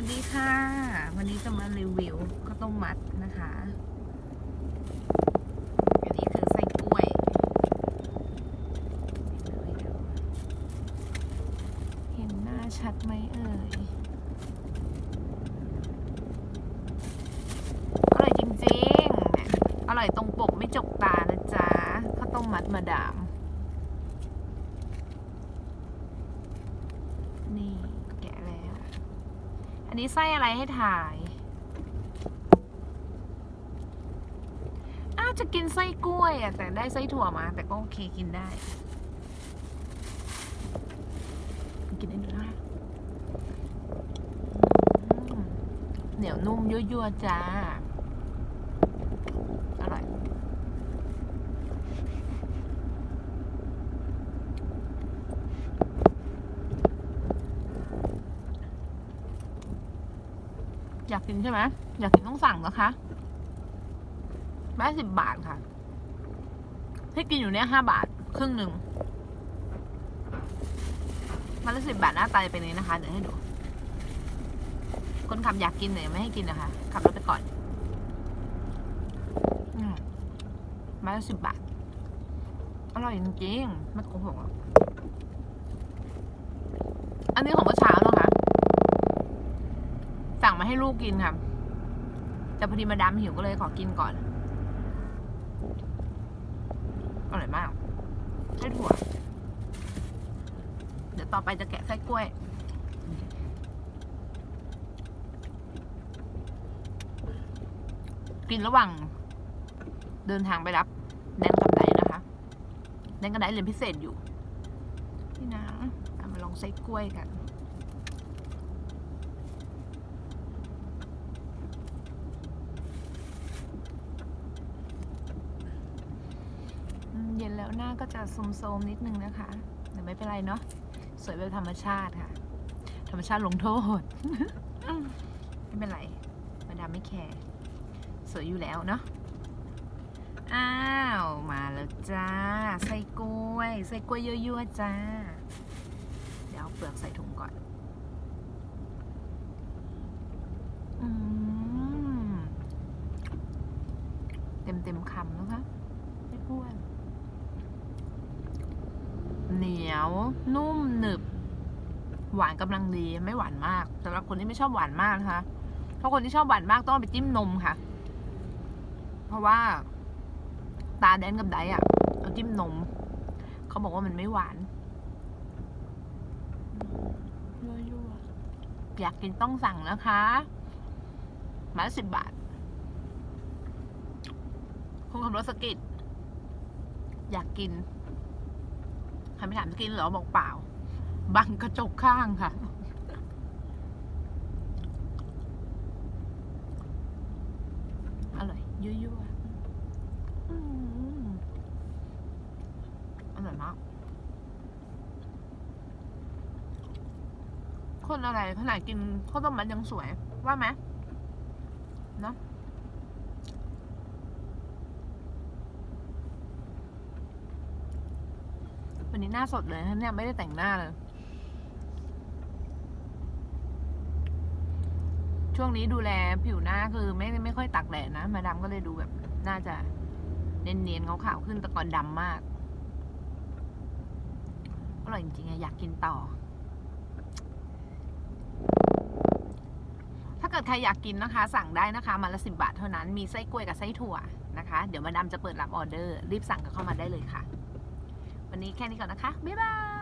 วัสดีค่ะ วันนี้จะมารีวิวข้าวต้มมัดนะคะอันนี้คือไส้กล้วยเห็นหน้าชัดไหมเอ่ยอร่อยจริงๆ อร่อยตรงปกไม่จกตานะจ๊ะข้าวต้มมัดมาดาม นี่แกะแล้ว อันนี้ไส้อะไรให้ถ่าย อ้าวจะกินไส้กล้วยอะแต่ได้ไส้ถั่วมา แต่ก็โอเคกินได้ กินได้ดูนะเหนียวนุ่มยั่วๆจ้า อร่อย อยากกินใช่ไหมอยากกินต้องสั่งนะคะแม่สิบบาทค่ะให้กินอยู่เนี้ยห้าบาท ครึ่งหนึ่งมันละสิบบาทหน้าตาจะเป็นนี้นะคะ เดี๋ยวให้ดู คนขับอยากกินแต่ยังไม่ให้กินนะคะ ขับรถไปก่อนมาละสิบบาท อร่อยจริงๆไม่โกหกหรอกอันนี้ของเมื่อเช้านะคะ มาให้ลูกกินค่ะ แต่พอดีมาดามหิวก็เลยขอกินก่อน อร่อยมากไส้ถั่ว เดี๋ยวต่อไปจะแกะไส้กล้วย กินระหว่าง เดินทางไปรับแดนกับไดนะคะแดนกับไดเรียนพิเศษอยู่ นี่นะเอามาลองไส้กล้วยกัน อืมเย็ นแล้วหน้าก็จะโทมๆนิดนึงนะคะแต่ไม่เป็นไรเนาะสวยแบบธรรมชาติค่ะ ธรรมชาติลงโทษไม่เป็นไรมาดามไม่แคร์สวยอยู่แล้วเนาะอ้าวมาแล้วจ้าใส่กล้วยใส่กล้วยยั่วๆจ้า เดี๋ยวเอาเปลือกใส่ถุงก่อนอืมเต็มเต็มๆคำนะคะไม่อ้วน เหนียว นุ่มหนึบ หวานกำลังดีไม่หวานมากสำหรับคนที่ไม่ชอบหวานมากนะคะถ้าคนที่ชอบหวานมากต้องไปจิ้มนมค่ะ เพราะว่า ตาแดนกับไดอะเอาจิ้มนม เขาบอกว่ามันไม่หวานอยากกินต้องสั่งนะคะมาสิบบาทคนขับรถสกิดอยากกิน ใครไม่ถามจะกินเหรอบอกเปล่า บังกระจกข้างค่ะ อร่อยยั่วๆอืมอร่อยมากคนอะไรขนาดกินข้าวต้มมัดยังสวย ว่าไหมเนาะ วันนี้หน้าสดเลยนะเนี่ยไม่ได้แต่งหน้าเลย ช่วงนี้ดูแลผิวหน้าคือไม่ไม่ค่อยตักแดดนะ มาดามก็เลยดูแบบ น่าจะเนียนๆขาวๆขึ้นแต่ก่อนดำมากอร่อยจริงๆอยากกินต่อ ถ้าเกิดใครอยากกินนะคะ สั่งได้นะคะมาละสิบาทเท่านั้นมีไส้กล้วยกับไส้ถั่วนะคะ เดี๋ยวมาดามจะเปิดรับออเดอร์ รีบสั่งกันเข้ามาได้เลยค่ะ วันนี้แค่นี้ก่อนนะคะ บ๊ายบาย